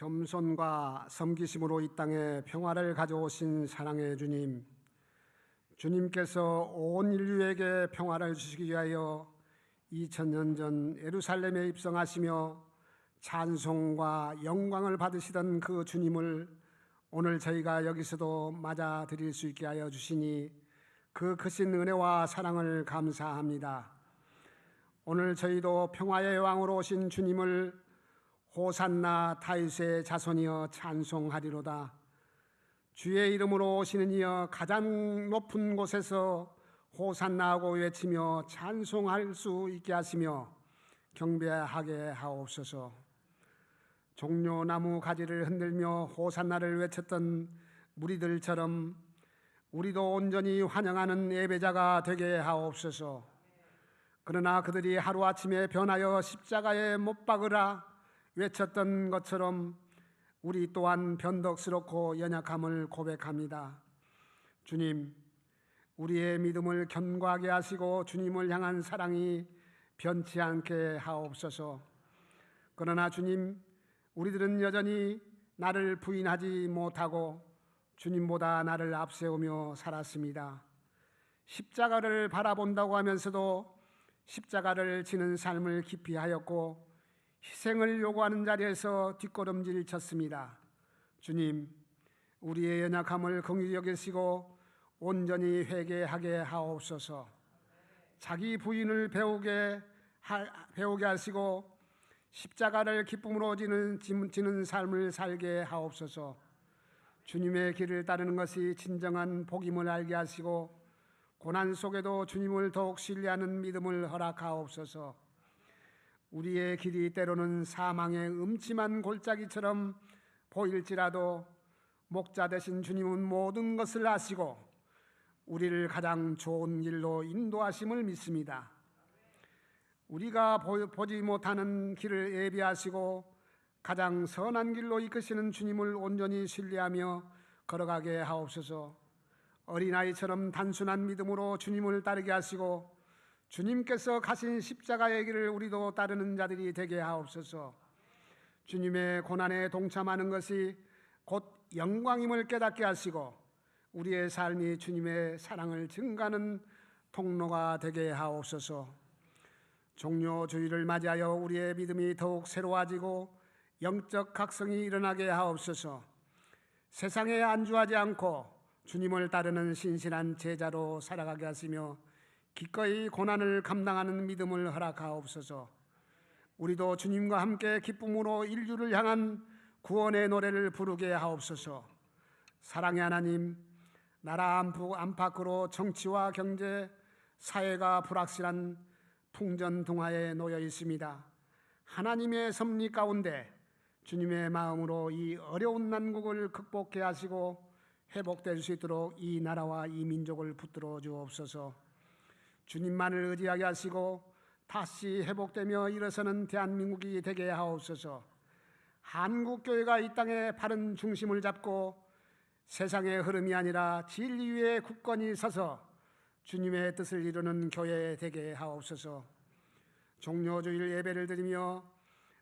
겸손과 섬기심으로 이 땅에 평화를 가져오신 사랑의 주님, 주님께서 온 인류에게 평화를 주시기 위하여 2000년 전 예루살렘에 입성하시며 찬송과 영광을 받으시던 그 주님을 오늘 저희가 여기서도 맞아 드릴 수 있게 하여 주시니 그 크신 은혜와 사랑을 감사합니다. 오늘 저희도 평화의 왕으로 오신 주님을 호산나 다윗의 자손이여 찬송하리로다. 주의 이름으로 오시는 이여 가장 높은 곳에서 호산나하고 외치며 찬송할 수 있게 하시며 경배하게 하옵소서. 종려나무 가지를 흔들며 호산나를 외쳤던 무리들처럼 우리도 온전히 환영하는 예배자가 되게 하옵소서. 그러나 그들이 하루아침에 변하여 십자가에 못 박으라 외쳤던 것처럼 우리 또한 변덕스럽고 연약함을 고백합니다. 주님, 우리의 믿음을 견고하게 하시고 주님을 향한 사랑이 변치 않게 하옵소서. 그러나 주님, 우리들은 여전히 나를 부인하지 못하고 주님보다 나를 앞세우며 살았습니다. 십자가를 바라본다고 하면서도 십자가를 지는 삶을 깊이 하였고 희생을 요구하는 자리에서 뒷걸음질 쳤습니다. 주님, 우리의 연약함을 긍휼히 여기시고 온전히 회개하게 하옵소서. 자기 부인을 배우게 하, 배우게 하시고 십자가를 기쁨으로 지는 지는 삶을 살게 하옵소서. 주님의 길을 따르는 것이 진정한 복임을 알게 하시고 고난 속에도 주님을 더욱 신뢰하는 믿음을 허락하옵소서. 우리의 길이 때로는 사망의 음침한 골짜기처럼 보일지라도 목자 되신 주님은 모든 것을 아시고 우리를 가장 좋은 길로 인도하심을 믿습니다. 우리가 보지 못하는 길을 예비하시고 가장 선한 길로 이끄시는 주님을 온전히 신뢰하며 걸어가게 하옵소서. 어린아이처럼 단순한 믿음으로 주님을 따르게 하시고 주님께서 가신 십자가의 길을 우리도 따르는 자들이 되게 하옵소서. 주님의 고난에 동참하는 것이 곧 영광임을 깨닫게 하시고 우리의 삶이 주님의 사랑을 증가하는 통로가 되게 하옵소서. 종료 주의를 맞이하여 우리의 믿음이 더욱 새로워지고 영적 각성이 일어나게 하옵소서. 세상에 안주하지 않고 주님을 따르는 신실한 제자로 살아가게 하시며 기꺼이 고난을 감당하는 믿음을 허락하옵소서. 우리도 주님과 함께 기쁨으로 인류를 향한 구원의 노래를 부르게 하옵소서. 사랑의 하나님, 나라 안팎으로 정치와 경제, 사회가 불확실한 풍전등화에 놓여 있습니다. 하나님의 섭리 가운데 주님의 마음으로 이 어려운 난국을 극복해 하시고 회복될 수 있도록 이 나라와 이 민족을 붙들어 주옵소서. 주님만을 의지하게 하시고 다시 회복되며 일어서는 대한민국이 되게 하옵소서. 한국 교회가 이 땅의 바른 중심을 잡고 세상의 흐름이 아니라 진리 위에 굳건히 서서 주님의 뜻을 이루는 교회 되게 하옵소서. 종료주일 예배를 드리며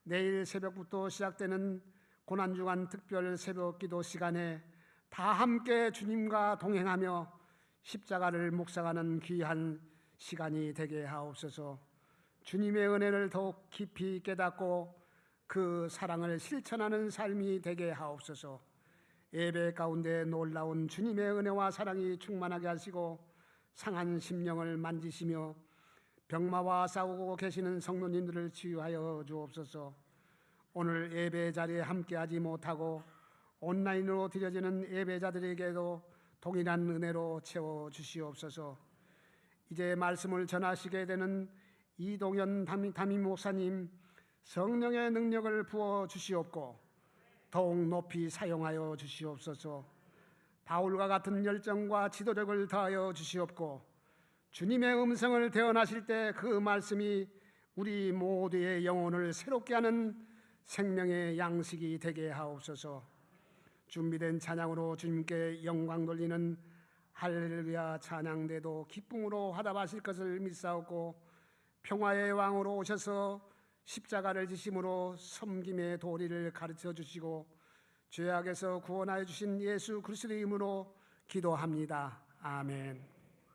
내일 새벽부터 시작되는 고난주간 특별 새벽 기도 시간에 다 함께 주님과 동행하며 십자가를 묵상하는 귀한 시간이 되게 하옵소서. 주님의 은혜를 더욱 깊이 깨닫고 그 사랑을 실천하는 삶이 되게 하옵소서. 예배 가운데 놀라운 주님의 은혜와 사랑이 충만하게 하시고 상한 심령을 만지시며 병마와 싸우고 계시는 성도님들을 치유하여 주옵소서. 오늘 예배 자리에 함께하지 못하고 온라인으로 드려지는 예배자들에게도 동일한 은혜로 채워 주시옵소서. 이제 말씀을 전하시게 되는 이동현 담임 목사님 성령의 능력을 부어 주시옵고 더욱 높이 사용하여 주시옵소서. 바울과 같은 열정과 지도력을 더하여 주시옵고 주님의 음성을 대언하실 때 그 말씀이 우리 모두의 영혼을 새롭게 하는 생명의 양식이 되게 하옵소서. 준비된 찬양으로 주님께 영광 돌리는 할렐루야 찬양대도 기쁨으로 화답하실 것을 믿사옵고 평화의 왕으로 오셔서 십자가를 지심으로 섬김의 도리를 가르쳐 주시고 죄악에서 구원하여 주신 예수 그리스도의 이름으로 기도합니다. 아멘.